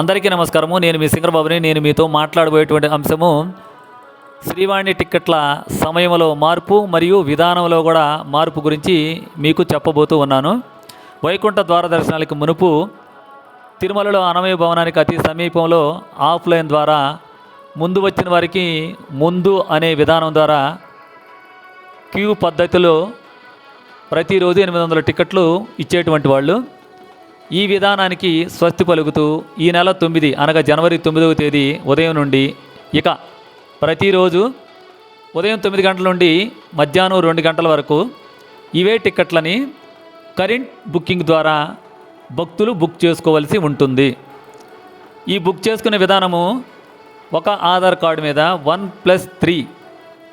అందరికీ నమస్కారము. నేను మీ సింగరబాబుని నేను మీతో మాట్లాడబోయేటువంటి అంశము శ్రీవాణి టిక్కెట్ల సమయంలో మార్పు మరియు విధానంలో కూడా మార్పు గురించి మీకు చెప్పబోతూ ఉన్నాను. వైకుంఠ ద్వార దర్శనాలకు మునుపు తిరుమలలో అనమయ భవనానికి అతి సమీపంలో ఆఫ్లైన్ ద్వారా ముందు వచ్చిన వారికి ముందు అనే విధానం ద్వారా క్యూ పద్ధతిలో ప్రతిరోజు ఎనిమిది వందల టికెట్లు ఇచ్చేటువంటి వాళ్ళు. ఈ విధానానికి స్వస్తి పలుకుతూ ఈ నెల తొమ్మిది అనగా జనవరి తొమ్మిదవ తేదీ ఉదయం నుండి ఇక ప్రతిరోజు ఉదయం తొమ్మిది గంటల నుండి మధ్యాహ్నం రెండు గంటల వరకు ఇవే టిక్కెట్లని కరెంట్ బుకింగ్ ద్వారా భక్తులు బుక్ చేసుకోవాల్సి ఉంటుంది. ఈ బుక్ చేసుకునే విధానము ఒక ఆధార్ కార్డు మీద వన్ ప్లస్ త్రీ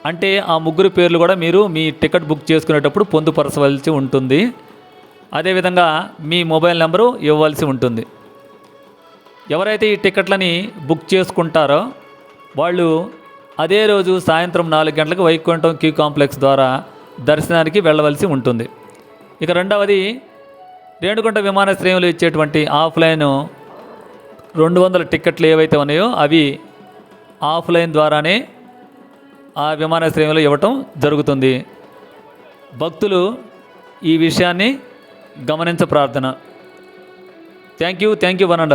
అంటే ఆ ముగ్గురు పేర్లు కూడా మీరు మీ టికెట్ బుక్ చేసుకునేటప్పుడు పొందుపరచవలసి ఉంటుంది. అదేవిధంగా మీ మొబైల్ నెంబరు ఇవ్వవలసి ఉంటుంది. ఎవరైతే ఈ టికెట్లని బుక్ చేసుకుంటారో వాళ్ళు అదే రోజు సాయంత్రం నాలుగు గంటలకు వైకుంఠం క్యూ కాంప్లెక్స్ ద్వారా దర్శనానికి వెళ్ళవలసి ఉంటుంది. ఇక రెండవది రేణుగుంట విమానాశ్రయంలో ఇచ్చేటువంటి ఆఫ్లైన్ రెండు వందల టిక్కెట్లు ఏవైతే ఉన్నాయో అవి ఆఫ్లైన్ ద్వారానే ఆ విమానాశ్రయంలో ఇవ్వటం జరుగుతుంది. భక్తులు ఈ విషయాన్ని గమనించ ప్రార్థన. Thank you thank you one and